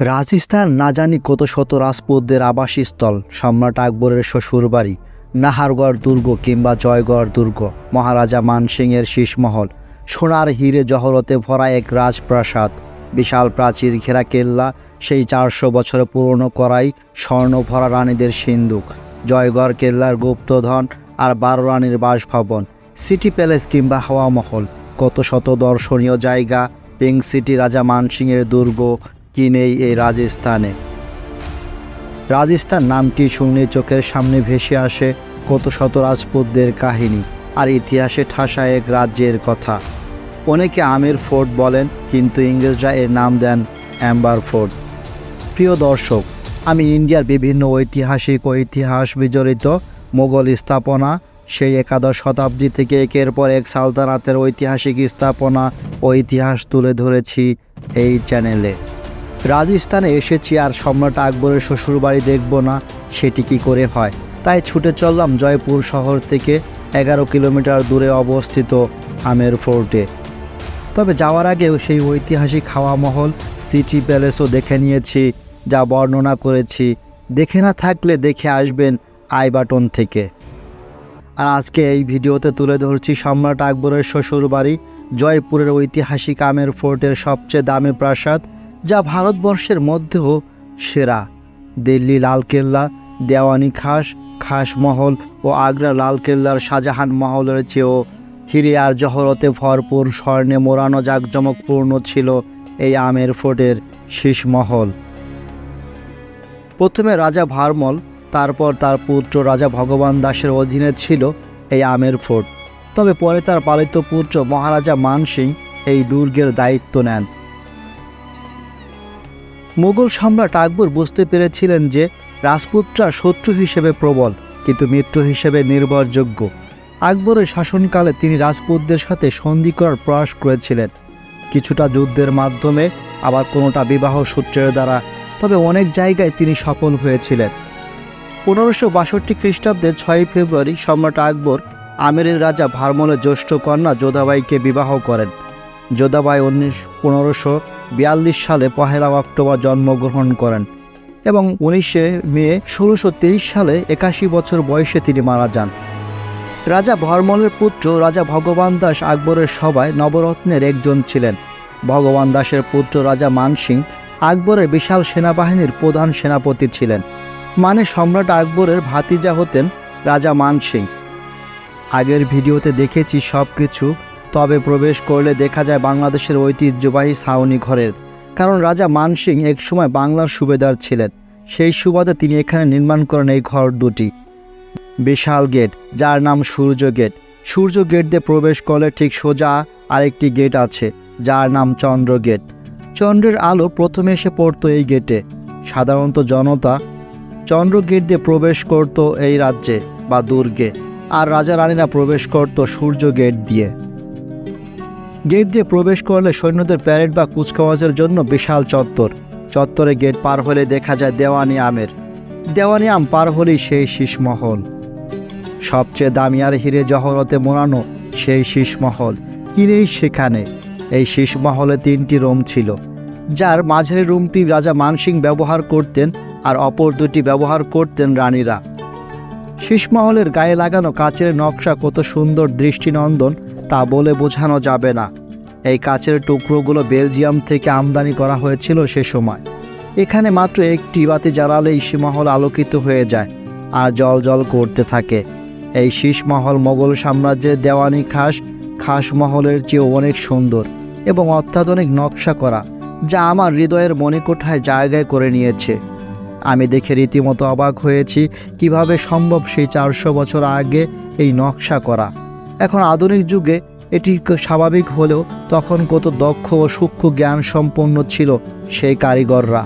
রাজস্থান না জানি কত শত রাজপুতদের আবাসস্থল, সম্রাট আকবরের শ্বশুরবাড়ি, নাহারগড় দুর্গ কিংবা জয়গড় দুর্গ, মহারাজা মানসিংয়ের শীষমহল, সোনার হীরে জহরতে ভরা এক রাজপ্রাসাদ, বিশাল প্রাচীর ঘেরা কেল্লা, সেই চারশো বছর পুরনো করাই স্বর্ণ ভরা রানীদের সিন্দুক, জয়গড় কেল্লার গুপ্তধন আর বারো রানীর বাসভবন, সিটি প্যালেস কিংবা হাওয়া মহল কত শত দর্শনীয় জায়গা, পিঙ্ক সিটি রাজা মানসিংয়ের দুর্গ কি নেই এই রাজস্থানে? রাজস্থান নামটি শুনলে চোখের সামনে ভেসে আসে কত শত রাজপুতদের কাহিনী আর ইতিহাসে ঠাসা এক রাজ্যের কথা। অনেকে আমের ফোর্ট বলেন, কিন্তু ইংরেজরা এর নাম দেন অ্যাম্বার ফোর্ট। প্রিয় দর্শক, আমি ইন্ডিয়ার বিভিন্ন ঐতিহাসিক ও ইতিহাস বিজড়িত মোগল স্থাপনা, সেই একাদশ শতাব্দী থেকে একের পর এক সালতানাতের ঐতিহাসিক স্থাপনা ও ইতিহাস তুলে ধরেছি এই চ্যানেলে। রাজস্থানে এসেছি আর সম্রাট আকবরের শ্বশুরবাড়ি দেখব না, সেটি কি করে হয়? তাই ছুটে চললাম জয়পুর শহর থেকে এগারো কিলোমিটার দূরে অবস্থিত আমের ফোর্টে। তবে যাওয়ার আগেও সেই ঐতিহাসিক হাওয়া মহল, সিটি প্যালেসও দেখে নিয়েছি, যা বর্ণনা করেছি। দেখে না থাকলে দেখে আসবেন আই বাটন থেকে। আর আজকে এই ভিডিওতে তুলে ধরছি সম্রাট আকবরের শ্বশুরবাড়ি, জয়পুরের ঐতিহাসিক আমের ফোর্টের সবচেয়ে দামি প্রাসাদ যা ভারতবর্ষের মধ্যেও সেরা। দিল্লি লালকেল্লা দেওয়ানি খাস খাস মহল ও আগ্রা লালকেল্লার শাহজাহান মহলের চেয়েও হিরে আর জহরতে ভরপুর স্বর্ণে মোড়ানো জাঁকজমকপূর্ণ ছিল এই আমের ফোর্টের শীষ মহল। প্রথমে রাজা ভারমল, তারপর তার পুত্র রাজা ভগবান দাসের অধীনে ছিল এই আমের ফোর্ট তবে পরে তার পালিত পুত্র মহারাজা মানসিং এই দুর্গের দায়িত্ব নেন। মুঘল সম্রাট আকবর বুঝতে পেরেছিলেন যে রাজপুতরা শত্রু হিসেবে প্রবল, কিন্তু মিত্র হিসেবে নির্ভরযোগ্য। আকবরের শাসনকালে তিনি রাজপুতদের সাথে সন্ধি করার প্রয়াস করেছিলেন। কিছুটা যুদ্ধের মাধ্যমে, আবার কোনোটা বিবাহ সূত্রের দ্বারা, তবে অনেক জায়গায় তিনি সফল হয়েছিলেন। পনেরোশো বাষট্টি খ্রিস্টাব্দে ছয়ই ফেব্রুয়ারি সম্রাট আকবর আমেরের রাজা ভারমলের জ্যৈষ্ঠ কন্যা যোধাবাইকে বিবাহ করেন। যোধাবাই উনিশ, পনেরোশো বিয়াল্লিশ সালে পহেলা অক্টোবর জন্মগ্রহণ করেন এবং উনিশে মে ষোলোশো সালে একাশি বছর বয়সে তিনি মারা যান। রাজা ভরমলের পুত্র রাজা ভগবান দাস আকবরের সভায় নবরত্নের একজন ছিলেন। ভগবান দাসের পুত্র রাজা মানসিং আকবরের বিশাল সেনাবাহিনীর প্রধান সেনাপতি ছিলেন মানে সম্রাট আকবরের ভাতিজা হতেন রাজা মানসিং। আগের ভিডিওতে দেখেছি সব কিছু তবে প্রবেশ করলে দেখা যায় বাংলাদেশের ঐতিহ্যবাহী ছাউনি ঘরের। কারণ রাজা মানসিং একসময় বাংলার সুবেদার ছিলেন। সেই সুবাদে তিনি এখানে নির্মাণ করেন এই ঘর দুটি। বিশাল গেট, যার নাম সূর্য গেট। সূর্য গেট দিয়ে প্রবেশ করলে ঠিক সোজা আরেকটি গেট আছে, যার নাম চন্দ্র গেট। চন্দ্রের আলো প্রথমে এসে পড়তো এই গেটে। সাধারণত জনতা চন্দ্র গেট দিয়ে প্রবেশ করত এই রাজ্যে বা দুর্গে। আর রাজা রানীরা প্রবেশ করত সূর্য গেট দিয়ে। গেট দিয়ে প্রবেশ করলে সৈন্যদের প্যারেড বা কুচকাওয়াজের জন্য বিশাল চত্বর। চত্বরে গেট পার হলে দেখা যায় দেওয়ানি আমের। দেওয়ানি আম পার হলেই সেই শীষমহল। সবচেয়ে দামি আর হিরে জহরতে মোড়ানো সেই শীষমহল। কি নেই সেখানে? এই শীষমহলে তিনটি রুম ছিল। যার মাঝের রুমটি রাজা মানসিং ব্যবহার করতেন আর অপর দুটি ব্যবহার করতেন রানীরা। শীষমহলের গায়ে লাগানো কাচের নকশা কত সুন্দর দৃষ্টিনন্দন তা বলে বোঝানো যাবে না। এই কাচের টুকরোগুলো বেলজিয়াম থেকে আমদানি করা হয়েছিল সে সময়। এখানে মাত্র একটি বাতি জ্বালালেই সীমহল আলোকিত হয়ে যায় আর জল জল করতে থাকে। এই শীষমহল মোগল সাম্রাজ্যের দেওয়ানি খাস খাস মহলের চেয়েও অনেক সুন্দর এবং অত্যাধুনিক নকশা করা, যা আমার হৃদয়ের মণিকোঠায় জায়গায় করে নিয়েছে। আমি দেখে রীতিমতো অবাক হয়েছি কীভাবে সম্ভব সেই চারশো বছর আগে এই নকশা করা। এখন আধুনিক যুগে এটি স্বাভাবিক হলেও তখন কত দক্ষ ও সূক্ষ্ম জ্ঞান সম্পন্ন ছিল সেই কারিগররা।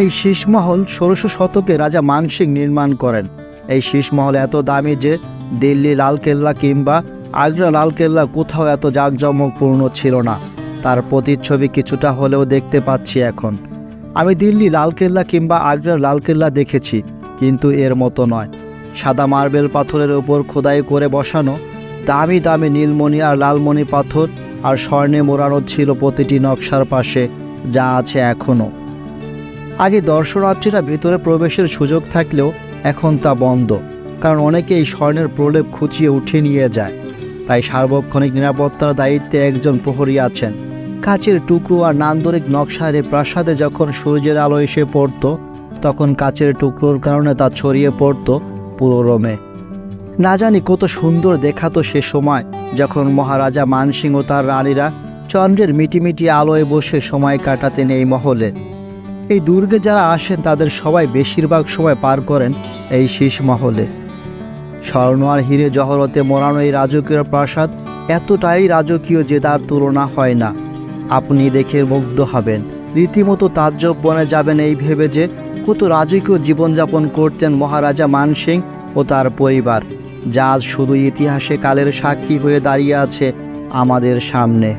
এই শীষমহল ষোড়শ শতকে রাজা মানসিং নির্মাণ করেন। এই শীষমহল এত দামি যে দিল্লি লালকেল্লা কিংবা আগ্রা লালকেল্লা কোথাও এত জাঁকজমকপূর্ণ ছিল না। তার প্রতিচ্ছবি কিছুটা হলেও দেখতে পাচ্ছি এখন। আমি দিল্লি লালকেল্লা কিংবা আগ্রা লালকেল্লা দেখেছি, কিন্তু এর মতো নয়। সাদা মার্বেল পাথরের ওপর খোদাই করে বসানো, দামি দামি নীলমণি আর লালমণি পাথর আর স্বর্ণে মোড়ানো ছিল প্রতিটি নকশার পাশে, যা আছে এখনও আগে দর্শনার্থীরা ভিতরে প্রবেশের সুযোগ থাকলেও এখন তা বন্ধ, কারণ অনেকে এই স্বর্ণের প্রলেপ খুঁচিয়ে উঠে নিয়ে যায়। তাই সার্বক্ষণিক নিরাপত্তার দায়িত্বে একজন প্রহরী আছেন। কাচের টুকরো আর নান্দরিক নকশার এই প্রাসাদে যখন সূর্যের আলো এসে পড়ত, তখন কাচের টুকরোর কারণে তা ছড়িয়ে পড়ত পুরো রোমে না জানি কত সুন্দর দেখাতো সে সময়, যখন মহারাজা মানসিং ও তার রানীরা চন্দ্রের মিটিমিটি আলোয় বসে সময় কাটাতেন এই মহলে। এই দুর্গে যারা আসেন, তাদের সবাই বেশিরভাগ সময় পার করেন এই শীষ মহলে। স্বর্ণ আর হিরে জহরতে মোড়ানো এই রাজকীয় প্রাসাদ এতটাই রাজকীয় যে তার তুলনা হয় না। আপনি দেখে মুগ্ধ হবেন। রীতিমতো তাজ্জব বনে যাবেন এই ভেবে যে কত রাজকীয় জীবনযাপন করতেন মহারাজা মানসিং ও তার পরিবার, যা আজ শুধু ইতিহাসে কালের সাক্ষী হয়ে দাঁড়িয়ে আছে আমাদের সামনে।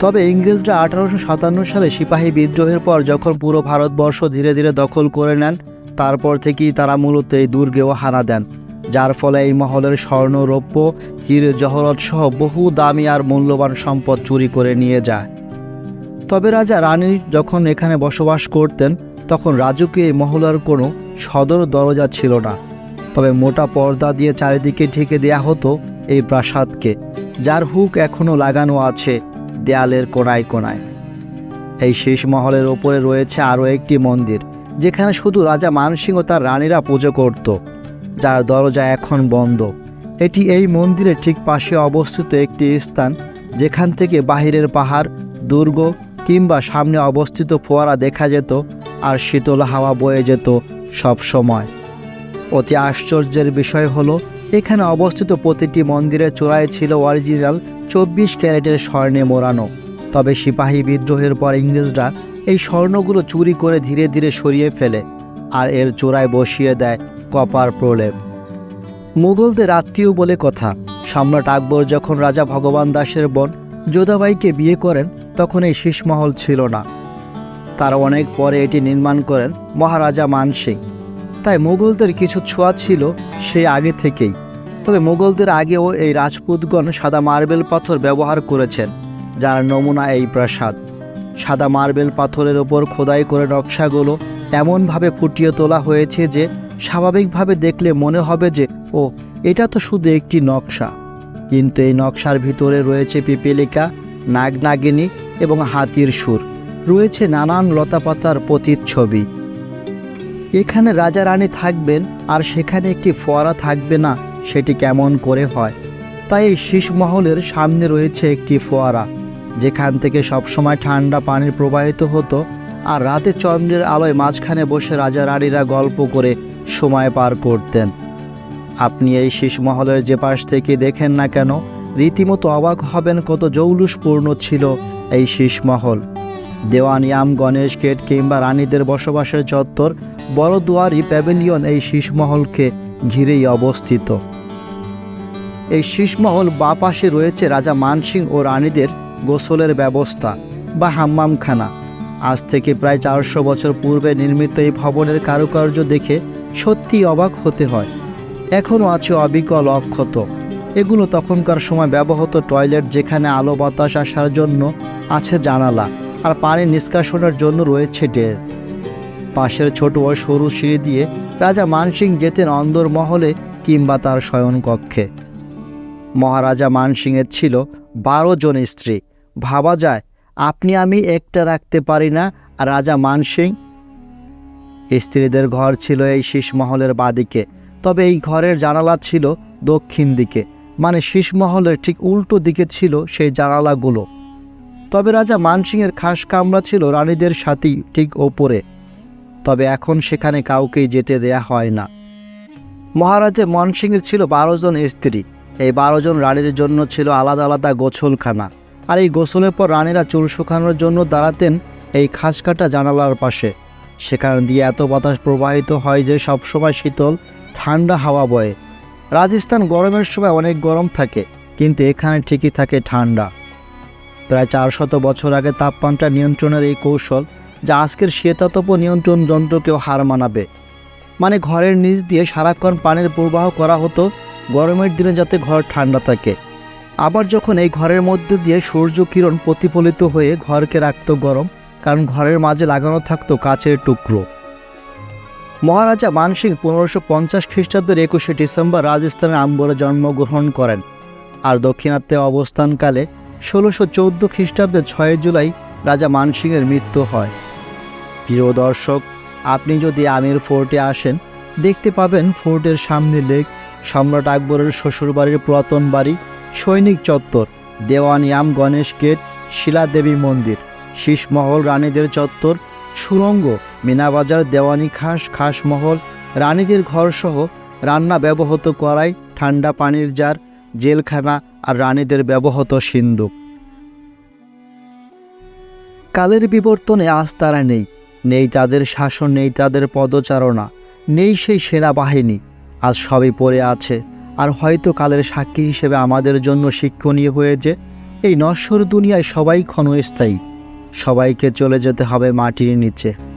তবে ইংরেজরা আঠারোশো সাতান্ন সালে সিপাহী বিদ্রোহের পর যখন পুরো ভারতবর্ষ ধীরে ধীরে দখল করে নেন, তারপর থেকেই তারা মূলত এই দুর্গেও হারা দেন, যার ফলে এই মহলের স্বর্ণ রৌপ্য হিরে জহরত সহ বহু দামি আর মূল্যবান সম্পদ চুরি করে নিয়ে যায়। তবে রাজা রানী যখন এখানে বসবাস করতেন, তখন রাজকীয় এই মহলার কোনো সদর দরজা ছিল না। তবে মোটা পর্দা দিয়ে চারিদিকে ঢেকে দেয়া হতো এই প্রাসাদকে, যার হুক এখনও লাগানো আছে দেয়ালের কোনায় কোনায়। এই শেষ মহলের ওপরে রয়েছে আরও একটি মন্দির, যেখানে শুধু রাজা মানসিং ও তার রানীরা পুজো করত, যার দরজা এখন বন্ধ। এটি এই মন্দিরের ঠিক পাশে অবস্থিত একটি স্থান, যেখান থেকে বাহিরের পাহাড়, দুর্গ কিংবা সামনে অবস্থিত ফোয়ারা দেখা যেত আর শীতল হাওয়া বয়ে যেত সব সময়। অতি আশ্চর্যের বিষয় হলো, এখানে অবস্থিত প্রতিটি মন্দিরের চূড়ায় ছিল অরিজিনাল চব্বিশ ক্যারেটের স্বর্ণে মোড়ানো। তবে সিপাহী বিদ্রোহের পর ইংরেজরা এই স্বর্ণগুলো চুরি করে ধীরে ধীরে সরিয়ে ফেলে আর এর চূড়ায় বসিয়ে দেয় কপার প্রলেপ। মুঘলদের আত্মীয় বলে কথা, সম্রাট আকবর যখন রাজা ভগবান দাসের বোন যোধাবাইকে বিয়ে করেন তখন এই শীষমহল ছিল না। তারা অনেক পরে এটি নির্মাণ করেন মহারাজা মানসিং। তাই মুঘলদের কিছু ছোঁয়া ছিল সেই আগে থেকেই। তবে মুঘলদের আগেও এই রাজপুতগণ সাদা মার্বেল পাথর ব্যবহার করেছেন, যার নমুনা এই প্রাসাদ। সাদা মার্বেল পাথরের ওপর খোদাই করে নকশাগুলো এমনভাবে ফুটিয়ে তোলা হয়েছে যে স্বাভাবিকভাবে দেখলে মনে হবে যে ও এটা তো শুধু একটি নকশা। কিন্তু এই নকশার ভিতরে রয়েছে পিপিলিকা, নাগনাগিনী এবং হাতির সুর। রয়েছে নানান লতাপাতার প্রতিচ্ছবি। এখানে রাজা রানী থাকবেন আর সেখানে একটি ফোয়ারা থাকবে না, সেটি কেমন করে হয়? তাই এই শীষমহলের সামনে রয়েছে একটি ফোয়ারা, যেখান থেকে সবসময় ঠান্ডা পানি প্রবাহিত হতো আর রাতে চন্দ্রের আলোয় মাঝখানে বসে রাজা রানীরা গল্প করে সময় পার করতেন। আপনি এই শীষমহলের যে পাশ থেকে দেখেন না কেন, রীতিমতো অবাক হবেন কত জৌলুসপূর্ণ ছিল এই শীষমহল দেওয়ানিয়াম গণেশ গেট কিংবা রানীদের বসবাসের চত্বর, বড় দুয়ারি প্যাভিলিয়ন এই শীষমহলকে ঘিরেই অবস্থিত। এই শীষমহল বা পাশে রয়েছে রাজা মানসিং ও রানীদের গোসলের ব্যবস্থা বা হাম্মামখানা। আজ থেকে প্রায় চারশো বছর পূর্বে নির্মিত এই ভবনের কারুকার্য দেখে সত্যি অবাক হতে হয়। এখনও আছে অবিকল অক্ষত। এগুলো তখনকার সময় ব্যবহৃত টয়লেট যেখানে আলো, বাতাস আসার জন্য আছে জানালা আর পানি নিষ্কাশনের জন্য রয়েছে ডের। পাশের ছোট ও সরু সিঁড়ি দিয়ে রাজা মানসিং যেতেন অন্দরমহলে কিংবা তার শয়নকক্ষে। মহারাজা মানসিংয়ের ছিল বারো জন স্ত্রী। ভাবা যায়, আপনি আমি একটা রাখতে পারি না আর রাজা মানসিং? স্ত্রীদের ঘর ছিল এই শীষ মহলের বাদিকে, তবে এই ঘরের জানালা ছিল দক্ষিণ দিকে। মানে শীষমহলের ঠিক উল্টো দিকে ছিল সেই জানালাগুলো। তবে রাজা মানসিংয়ের খাস কামরা ছিল রানীদের সাথেই ঠিক ওপরে। তবে এখন সেখানে কাউকেই যেতে দেয়া হয় না। মহারাজা মনসিংয়ের ছিল বারো জন স্ত্রী। এই বারো জন রানীর জন্য ছিল আলাদা আলাদা গোছলখানা। আর এই গোসলের পর রানীরা চুল শুকানোর জন্য দাঁড়াতেন এই খাসকাটা জানালার পাশে। সেখান দিয়ে এত বাতাস প্রবাহিত হয় যে সবসময় শীতল, ঠান্ডা হাওয়া বয়ে। রাজস্থান গরমের সময় অনেক গরম থাকে, কিন্তু এখানে ঠিকই থাকে ঠান্ডা। প্রায় চারশত বছর আগে তাপমাত্রা নিয়ন্ত্রণের এই কৌশল, যা আজকের শীতাতপ নিয়ন্ত্রণ যন্ত্রকেও হার মানাবে। মানে ঘরের নিচ দিয়ে সারাক্ষণ পানির প্রবাহ করা হতো, গরমের দিনে যাতে ঘর ঠান্ডা থাকে। আবার যখন এই ঘরের মধ্যে দিয়ে সূর্য কিরণ প্রতিফলিত হয়ে ঘরকে রাখত গরম, কারণ ঘরের মাঝে লাগানো থাকতো কাচের টুকরো। মহারাজা মানসিং পনেরোশো পঞ্চাশ খ্রিস্টাব্দের একুশে ডিসেম্বর রাজস্থানের আম্বরে জন্মগ্রহণ করেন। আর দক্ষিণাত্যে অবস্থানকালে ষোলোশো চৌদ্দ খ্রিস্টাব্দের ছয় জুলাই রাজা মানসিংয়ের মৃত্যু হয়। প্রিয় দর্শক, আপনি যদি আমির ফোর্টে আসেন, দেখতে পাবেন ফোর্টের সামনে লেক, সম্রাট আকবরের শ্বশুরবাড়ির পুরাতন বাড়ি, সৈনিক চত্বর দেওয়ানিয়াম গণেশ গেট শিলাদেবী মন্দির, শীষমহল রানীদের চত্বর সুরঙ্গ, মিনাবাজার, দেওয়ানি খাস খাসমহল রানীদের ঘরসহ রান্না ব্যবহৃত করাই ঠান্ডা পানির জার, জেলখানা আর রানীদের ব্যবহৃত সিন্দুক। কালের বিবর্তনে আজ তারা নেই। নেই তাদের শাসন, নেই তাদের পদচারণা, নেই সেই সেনাবাহিনী। আজ সবই পড়ে আছে। আর হয়তো কালের সাক্ষী হিসেবে আমাদের জন্য শিক্ষণীয় হয়েছে, এই নশ্বর দুনিয়ায় সবাই ক্ষণস্থায়ী। সবাইকে চলে যেতে হবে মাটির নিচে।